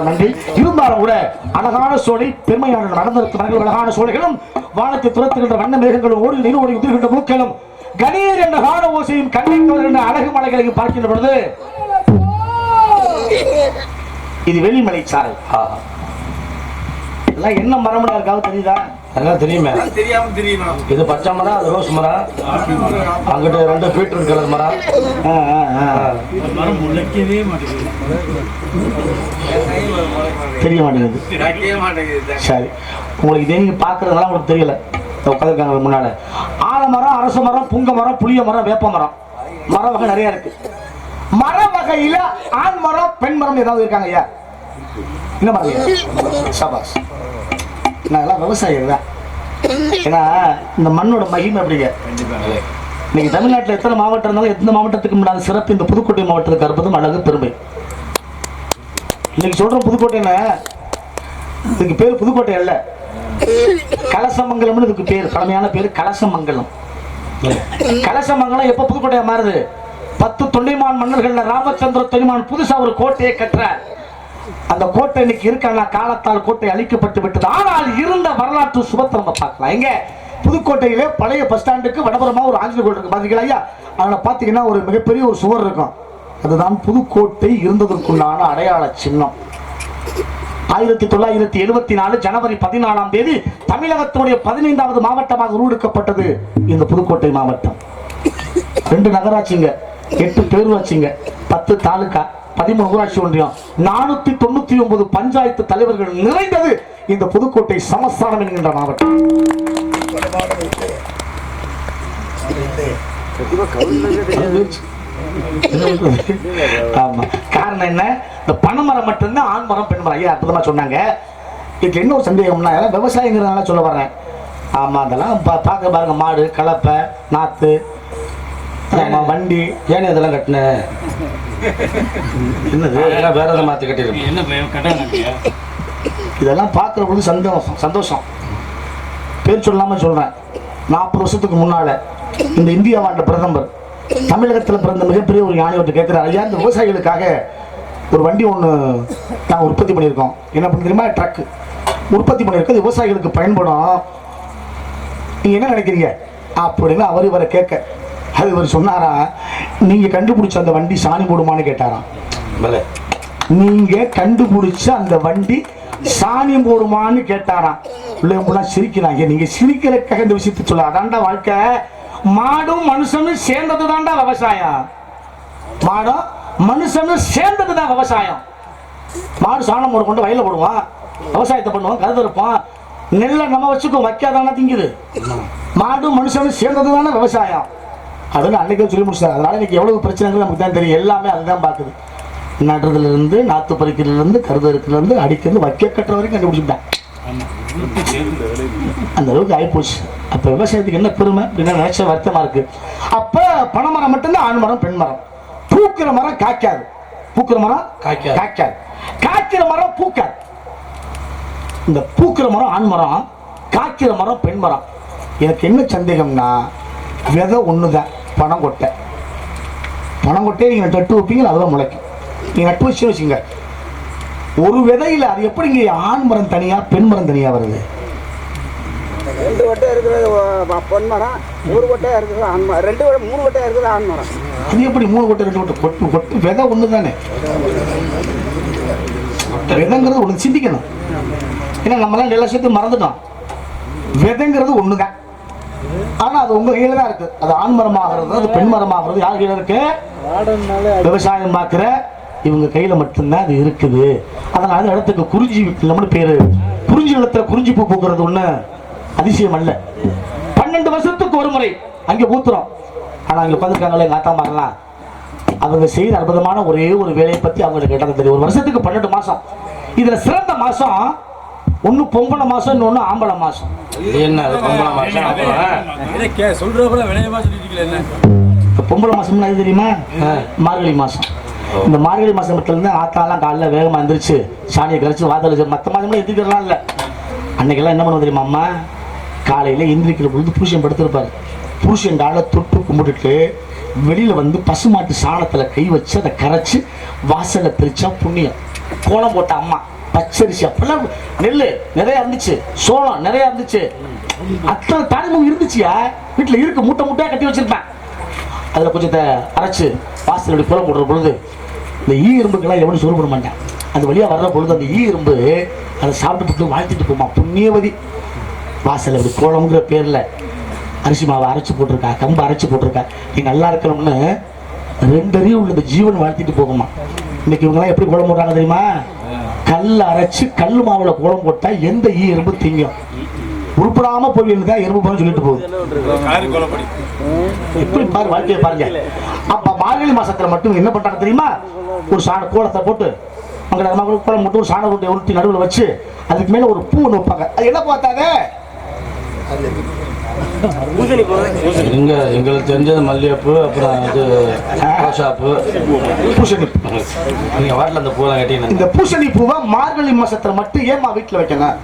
நடத்தி நன்றி. இருந்தாலும் கூட அழகான சோலை பெருமையான நடந்திருக்கும் அழகான சோலைகளும் வானத்தை துரத்துகின்ற வண்ண மேகங்களும் ஓடி நீர் ஓடி உதிர்கின்ற மூக்களும் கணீர் என்ற கான ஓசையும் கண்ணைக்கு வருகின்ற அழகு மலைகளையும் பார்க்கின்ற பொழுது இது வெளிமலை சாலை எல்லாம் என்ன மரமடா இருக்காவது தெரியுதா? அதெல்லாம் தெரியுமே. தெரியாம தெரியுமா? இது பச்சை மரம் அது ரோஸ் மரம். அங்கிட்டு ரெண்டு பீட்ரூட் கலர் மரம். ஆ, ஆ, முளைக்கவே மாட்டேங்குது. தெரிய மாட்டேங்குது. சரி. உங்களுக்கு இதே நீங்க பாக்குறதெல்லாம் உங்களுக்கு தெரியல. உட்காந்துருக்காங்க முன்னால. ஆலமரம் அரச மரம் புங்க மரம் புளிய மரம் வேப்ப மரம். மர வகை நிறைய இருக்கு. மர வகையில ஆண் மரம் பெண் மரம் ஏதாவது இருக்காங்க ஐயா? என்ன பாருங்க ஐயா? சபாஸ் நான் எல்லாம் விவசாயிகள் தான். ஏன்னா இந்த மண்ணோட மகிமை அப்படிங்க. இன்னைக்கு தமிழ்நாட்டில் எத்தனை மாவட்டம் இருந்தாலும் எந்த மாவட்டத்துக்கு முன்னாடி சிறப்பு இந்த புதுக்கோட்டை மாவட்டத்துக்கு அற்புதம் அழகு பெருமை. இன்னைக்கு சொல்ற புதுக்கோட்டைன்னு இதுக்கு பேர் புதுக்கோட்டை அல்ல. கலசமங்கலம்னு இதுக்கு பேர். பழமையான பேர் கலசமங்கலம். கலசமங்கலம் எப்ப புதுக்கோட்டையா மாறுது? பத்து தொண்டைமான் மன்னர்கள்ல ராமச்சந்திர தொண்டைமான் புதுசா ஒரு கோட்டையை கட்டுறார். அந்த கோட்டை இன்னைக்கு இருக்கான காலத்தால் கோட்டை அழிக்கப்பட்டு விட்டது. ஆனால் இருந்த வரலாற்று சுபத்தை நம்ம பார்க்கலாம். எங்க? புதுக்கோட்டையிலே பழைய பஸ் ஸ்டாண்டுக்கு வடபுறமா ஒரு ஆஞ்சலி கோட்டை இருக்கு. பாத்தீங்களா ஐயா? அதில் பாத்தீங்கன்னா ஒரு மிகப்பெரிய ஒரு சுவர் இருக்கும். அதுதான் புதுக்கோட்டை இருந்ததற்குண்டான அடையாள சின்னம். ஆயிரத்தி தொள்ளாயிரத்தி எழுபத்தி நாலு ஜனவரி பதினாலாம் தேதி தமிழகத்துடைய பதினைந்தாவது மாவட்டமாக உருவெடுக்கப்பட்டது இந்த புதுக்கோட்டை மாவட்டம். ரெண்டு நகராட்சிங்க எட்டு பேரூராட்சிங்க பத்து தாலுகா பதிமூணு ஊராட்சி ஒன்றியம். நானூத்தி தொண்ணூத்தி ஒன்பது பஞ்சாயத்து தலைவர்கள் நிறைந்தது இந்த புதுக்கோட்டை சமஸ்தானம் என்கின்ற மாவட்டம். ஆமா. காரணம் என்ன? இந்த பனைமரம் மட்டும்தான் ஆண் மரம் பெண் மரம். ஐயா அற்புதமா சொன்னாங்க. இதுக்கு என்ன ஒரு சந்தேகம்னா விவசாயங்கிறதுனால சொல்ல வர்றேன். ஆமா அதெல்லாம் பா- பார்க்க பாருங்க. மாடு கலப்பை நாத்து ஆமா வண்டி ஏன் இதெல்லாம் கட்டின? என்னது? வேற எதை மாற்றி என்ன கட்டாங்க இதெல்லாம் பார்க்குற பொழுது சந்தோஷம் சந்தோஷம். பேர் சொல்லாம சொல்றேன். நாற்பது வருஷத்துக்கு முன்னால இந்த இந்தியா ஆண்ட பிரதமர் தமிழகத்தில் பிறந்த மிகப்பெரிய ஒரு யானை ஒன்று கேட்கிறார் ஐயா இந்த விவசாயிகளுக்காக ஒரு வண்டி ஒன்று நாங்கள் உற்பத்தி பண்ணியிருக்கோம். என்ன பண்ணி தெரியுமா? ட்ரக்கு உற்பத்தி பண்ணியிருக்கோம். விவசாயிகளுக்கு பயன்படும். நீங்க என்ன நினைக்கிறீங்க? அப்படின்னு அவர் இவரை கேட்க அது இவர் சொன்னாரா? நீங்க கண்டுபிடிச்ச அந்த வண்டி சாணி போடுமான்னு கேட்டாராம். மேலே நீங்க கண்டுபிடிச்ச அந்த வண்டி சாணியம் போடுமான்னு கேட்டாராம். பிள்ளைங்க சிரிக்கிறாங்க. நீங்க சிரிக்கிறதுக்காக இந்த விஷயத்தை சொல்ல அதான்டா வாழ்க்கை. மாடும் மனுஷனும் சேர்ந்தது தான்டா விவசாயம். மாடும் மனுஷனும் சேர்ந்தது தான் விவசாயம். மாடு சாணம் போட கொண்டு வயல்ல போடுவான் விவசாயத்தை பண்ணுவான் கருது இருப்பான். நெல்லை நம்ம வச்சுக்கோ வைக்காதானே திங்குது. மாடும் மனுஷனும் சேர்ந்தது தானே விவசாயம். அதுன்னு அன்னைக்கே சொல்லி முடிச்சாங்க அதனால இன்னைக்கு எவ்வளவு பிரச்சனைகள் நமக்கு தான் தெரியும். எல்லாமே அதுதான் பார்க்குது. நடுறதுல இருந்து நாத்து பறிக்கிறதுல இருந்து கருது இருக்கிறதுல இருந்து அடிக்கிறது வைக்க கட்டுற வரைக்கும் கண்டுபிடிச்சிட்டான் அந்த அளவுக்கு ஆயிப்போச்சு. அப்ப விவசாயத்துக்கு என்ன பெருமை? அப்படின்னு நினைச்ச வருத்தமா இருக்கு. அப்ப பனைமரம் மட்டும்தான் ஆண் மரம் பெண் மரம். பூக்கிற மரம் காய்க்காது. பூக்கிற மரம் காய்க்காது. காய்க்காது. காய்க்கிற மரம் பூக்காது. இந்த பூக்கிற மரம் ஆண் மரம் காய்க்கிற மரம் பெண் மரம். எனக்கு என்ன சந்தேகம்னா விதை ஒண்ணுதான் பனங்கொட்டை பனங்கொட்டையை நீங்க நட்டு வைப்பீங்க அதுதான் முளைக்கும். நீங்க நட்டு வச்சு வச்சுங்க ஒரு விதையில அது எப்படிங்க ஆண் மரம் தனியா பெண் மரம் தனியா வருது? ரெண்டு வட்டம் இருக்கிறது பொன் மரம் ஒரு வட்டம் இருக்குது ஆண் மரம். ரெண்டு வட்டம் மூணு வட்டம் இருக்குது ஆண் மரம். அது எப்படி மூணு கொட்டை ரெண்டு கொட்டை கொட்டு கொட்டு. விதை ஒன்று தானே விதைங்கிறது ஒன்று சிந்திக்கணும். ஏன்னா நம்மளாம் எல்லா விஷயத்தையும் மறந்துட்டோம். விதைங்கிறது ஒண்ணுதான். ஆனா அது உங்க கையில தான் இருக்கு. அது ஆண் மரமாகிறது அது பெண் மரமாகிறது. யார் கையில இருக்கு? விவசாயம் பார்க்கிற இவங்க கையில மட்டும்தான் அது இருக்குது. அதனால இடத்துக்கு குறிஞ்சி நம்மளு பேரு குறிஞ்சி நிலத்துல குறிஞ்சி பூ பூக்கிறது ஒண்ணு அதிசயம் அல்ல. பன்னெண்டு வருஷத்துக்கு ஒரு முறை அங்க பூத்துறோம் ஆனா அங்க உட்காந்துருக்காங்களே எங்க ஆத்தா மாறலாம் அவங்க செய்த அற்புதமான ஒரே ஒரு வேலையை பத்தி அவங்களுக்கு கேட்டது தெரியும். ஒரு வருஷத்துக்கு பன்னெண்டு மாசம். இதுல சிறந்த மாசம் ஒண்ணு பொம்பளை மாசம் இன்னொன்னு ஆம்பளை மாசம் இது என்ன அது பொம்பளை மாசம் அப்புறம் சொல்றப்பல விளையமா சொல்லிட்டு பொம்பளை மாசம்னா எது தெரியுமா மார்கழி மாசம் இந்த மார்கழி மாசத்துல இருந்து ஆத்தாலாம் காலைல வேகமா எந்திரிச்சு சாணியை கரைச்சு வாதல் மற்ற மாதம்லாம் எந்திரிக்கிறலாம் இல்லை அன்னைக்கெல்லாம் என்ன பண்ணுவோம் தெரியுமா அம்மா காலையில எந்திரிக்கிற பொழுது புருஷன் படுத்திருப்பாரு புருஷன் காலை தொட்டு கும்பிட்டுட்டு வெளியில வந்து பசுமாட்டு சாணத்துல கை வச்சு அதை கரைச்சு வாசல்ல தெளிச்சா புண்ணியம் கோலம் போட்ட அம்மா பச்சரிசி அப்பெல்லாம் நெல் நிறைய இருந்துச்சு சோளம் நிறைய இருந்துச்சு. அத்தனை தானியமும் இருந்துச்சியா வீட்டில் இருக்கு மூட்டை மூட்டையாக கட்டி வச்சிருப்பேன். அதில் கொஞ்சம் அரைச்சு வாசல் அப்படி குளம் போடுற பொழுது இந்த ஈ எறும்புக்கெல்லாம் எவனும் சோறு போட மாட்டேன். அது வழியாக வர்ற பொழுது அந்த ஈ எறும்பு அதை சாப்பிட்டு போட்டு வாழ்த்துட்டு போமா புண்ணியவதி. வாசல் அப்படி கோலம்ங்கிற பேரில் அரிசி மாவை அரைச்சி போட்டிருக்கா கம்பு அரைச்சி போட்டிருக்கா. நீ நல்லா இருக்கணும்னு ரெண்டறியும் உள்ள இந்த ஜீவன் வாழ்த்திட்டு போகுமா இன்னைக்கு இவங்கெல்லாம் எப்படி கோலம் போடுறாங்க தெரியுமா? கல் அரைச்சு கல் மாவுல கோலம் போட்டா எந்த ஈ எறும்பு திங்கும்? உருப்படாம போய் தான் எறும்பு போய் சொல்லிட்டு போகுது. இப்படி எப்படி பாரு வாழ்க்கையை பாருங்க. அப்ப மார்கழி மாசத்துல மட்டும் என்ன பண்றாங்க தெரியுமா? ஒரு சாண கோலத்தை போட்டு அங்க நம்ம கோலம் போட்டு ஒரு சாண போட்டு உருட்டி நடுவில் வச்சு அதுக்கு மேல ஒரு பூ ஒன்று வைப்பாங்க அது என்ன பார்த்தாங்க? இங்க எங்களுக்கு தெரிஞ்சது மல்லிகைப்பூ அப்புறம் இது ரோசாப்பூ பூசணி நீங்க வாட்டில் அந்த பூலாம் கட்டினேன் இந்த பூசணி பூவை மார்கழி மாசத்துல மட்டும் ஏமா வீட்டுல வைக்கணும்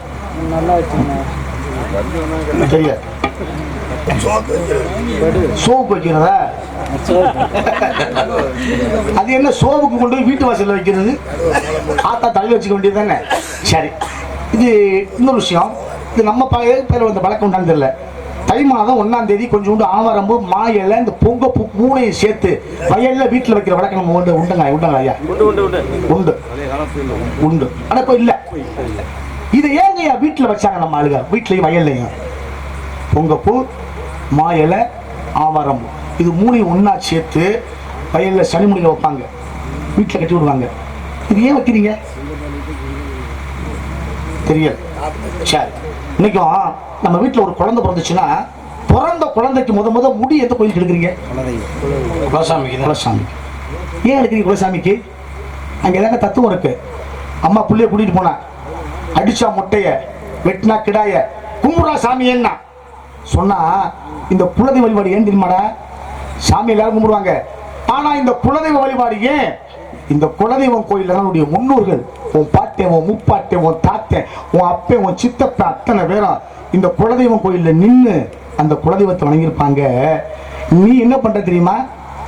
தெரியாது சோப்பு வைக்கிறதா? அது என்ன சோப்புக்கு கொண்டு போய் வீட்டு வாசல்ல வைக்கிறது? ஆத்தா தலையில வச்சுக்க வேண்டியது தானே? சரி. இது இன்னொரு விஷயம். இது நம்ம பழைய பேர் வந்த பழக்கம் உண்டான்னு தெரியல தை மாதம் ஒன்னாம் தேதி கொஞ்சோண்டு ஆவாரம்பு மா இலை இந்த பொங்க மூணையும் சேர்த்து வயல்ல வீட்டுல வைக்கிற வழக்கம் நம்ம உண்டு உண்டுங்க உண்டுங்க ஐயா. உண்டு உண்டு ஆனா இப்ப இல்ல. இதை ஏங்க ஐயா வீட்டுல வச்சாங்க நம்ம ஆளுங்க? வீட்லயும் வயல்லையும். பொங்கப்பூ மா இலை ஆவாரம்பூ. இது மூணையும் ஒண்ணா சேர்த்து வயல்ல சனிமுடியில் வைப்பாங்க. வீட்டில் கட்டி விடுவாங்க. இது ஏன் வைக்கிறீங்க? தெரியல சரி. இன்னைக்கும் நம்ம வீட்டில் ஒரு குழந்தை பிறந்துச்சுன்னா பிறந்த குழந்தைக்கு முத முத முடி எந்த கோயிலுக்கு எடுக்கிறீங்க? குலசாமிக்கு குலசாமிக்கு. குலசாமி ஏன் எடுக்கிறீங்க குலசாமிக்கு? அங்கே ஏதாங்க தத்துவம் இருக்கு. அம்மா பிள்ளைய கூட்டிட்டு போனா அடிச்சா முட்டைய வெட்டினா கிடாய கும்புறா சாமி என்ன சொன்னா இந்த குலதெய்வ வழிபாடு ஏன் தெரியுமாடா? சாமி எல்லாரும் கும்பிடுவாங்க. ஆனா இந்த குலதெய்வ வழிபாடு ஏன் இந்த குலதெய்வம் கோயில்ல நம்முடைய முன்னோர்கள் உன் பாட்டேன் உன் முப்பாட்டேன் உன் தாத்தேன் உன் அப்பே உன் சித்தப்ப அத்தனை பேரும் இந்த குலதெய்வம் கோயிலில் நின்று அந்த குலதெய்வத்தை வணங்கியிருப்பாங்க. நீ என்ன பண்ற தெரியுமா?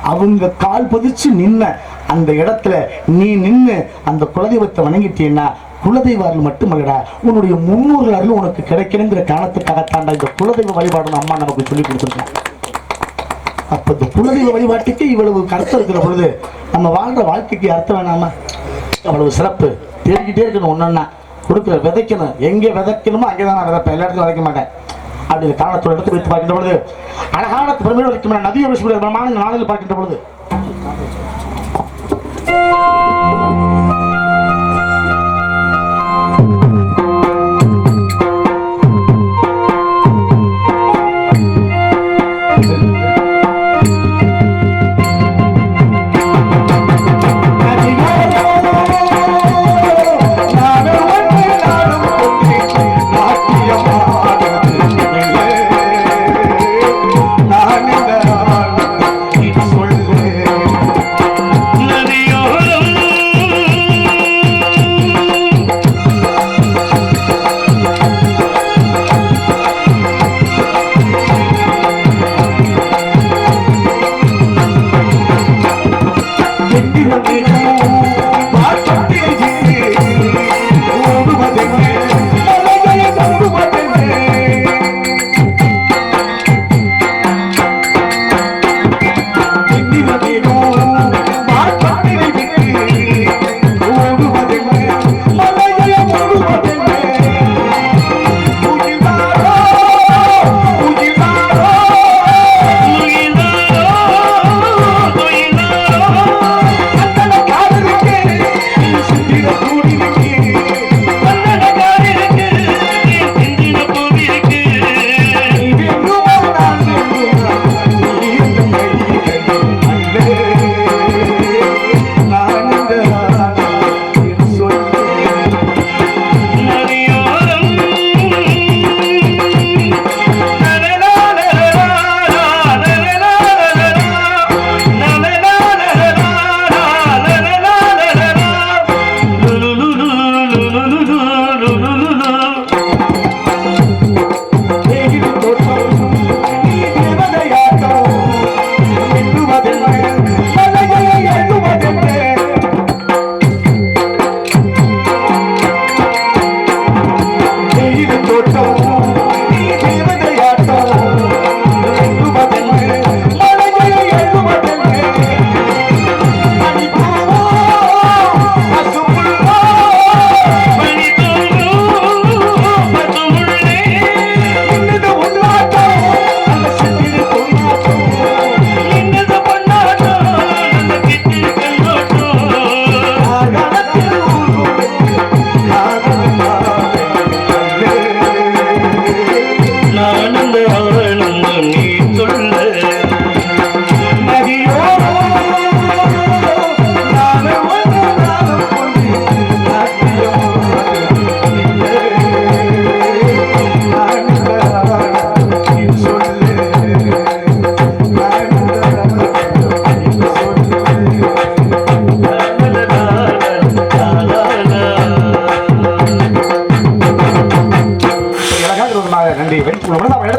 அவங்க கால் பதிச்சு நின்ன அந்த இடத்துல நீ நின்று அந்த குலதெய்வத்தை வணங்கிட்டீன்னா குலதெய்வ அருள் மட்டுமல்லடா உன்னுடைய முன்னோர்கள் அருள் உனக்கு கிடைக்கணுங்கிற காரணத்துக்காகத்தாண்டா இந்த குலதெய்வ வழிபாடு அம்மா நமக்கு சொல்லி கொடுத்துருக்காங்க. அப்ப இந்த குலதெய்வ வழிபாட்டுக்கு இவ்வளவு கருத்து இருக்கிற பொழுது நம்ம வாழ்ற வாழ்க்கைக்கு அர்த்தம் வேணாமா அவ்வளவு சிறப்பு. தேடிக்கிட்டே இருக்கணும் ஒன்னொன்னா கொடுக்குற விதைக்கணும். எங்கே விதைக்கணுமோ அங்கே தான் நான் விதைப்பேன் எல்லா இடத்துலையும் விதைக்க மாட்டேன். அப்படி காரணத்தோட இடத்தை வைத்து பார்க்கின்ற பொழுது அழகான பெருமையோடு வைக்கும் நதியோட சூரிய நாளில் பார்க்கின்ற பொழுது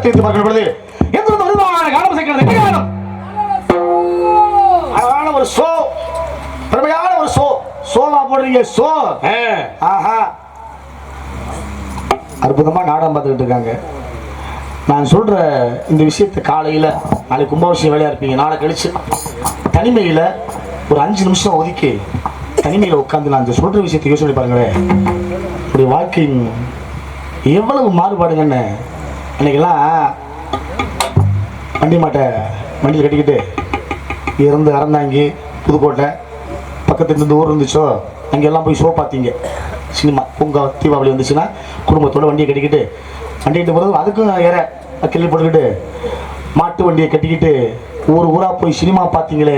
எடுத்து பார்க்கிற பொழுது எந்த ஒரு வருமான காலம் சேர்க்கிறது. காலம்? அழகான ஒரு ஷோ. பெருமையான ஒரு ஷோ. ஷோவா போடுறீங்க ஷோ. ஆஹா. அற்புதமா நாடகம் பார்த்துக்கிட்டு இருக்காங்க. நான் சொல்ற இந்த விஷயத்தை காலையில நாளைக்கு கும்பாபிஷேகம் வேலையா இருப்பீங்க. நாளை கழிச்சு தனிமையில ஒரு அஞ்சு நிமிஷம் ஒதுக்கி தனிமையில உட்காந்து நான் சொல்ற விஷயத்தை யோசனை பாருங்களேன். உடைய வாழ்க்கையின் எவ்வளவு மாறுபாடுங்கன்னு அன்றைக்கெல்லாம் வண்டி மாட்டை வண்டியில் கட்டிக்கிட்டு இருந்து அறந்தாங்கி புதுக்கோட்டை பக்கத்துல இருந்து ஊர் இருந்துச்சோ அங்கெல்லாம் போய் ஷோ பார்த்தீங்க. சினிமா பூங்கா தீபாவளி வந்துச்சுன்னா குடும்பத்தோட வண்டியை கட்டிக்கிட்டு வண்டிகிட்டு போகிறது அதுக்கும் ஏற கிள்ளி போட்டுக்கிட்டு மாட்டு வண்டியை கட்டிக்கிட்டு ஊர் ஊராக போய் சினிமா பார்த்தீங்களே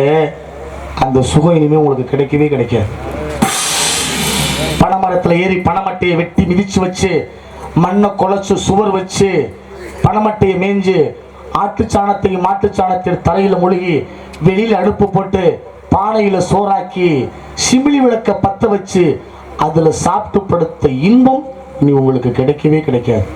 அந்த சுகம் இனிமேல் உங்களுக்கு கிடைக்கவே கிடைக்காது. பனைமரத்துல ஏறி பனைமட்டையை வெட்டி மிதித்து வச்சு மண்ணை குழச்சி சுவர் வச்சு பனைமட்டையை மேய்ஞ்சு ஆட்டுச்சாணத்தையும் மாட்டுச்சாணத்தில் தலையில் மூழ்கி வெளியில் அடுப்பு போட்டு பானையில் சோறாக்கி சிமிழி விளக்க பற்ற வச்சு அதுல சாப்பிட்டு படுத்த இன்பம் நீ உங்களுக்கு கிடைக்கவே கிடைக்காது.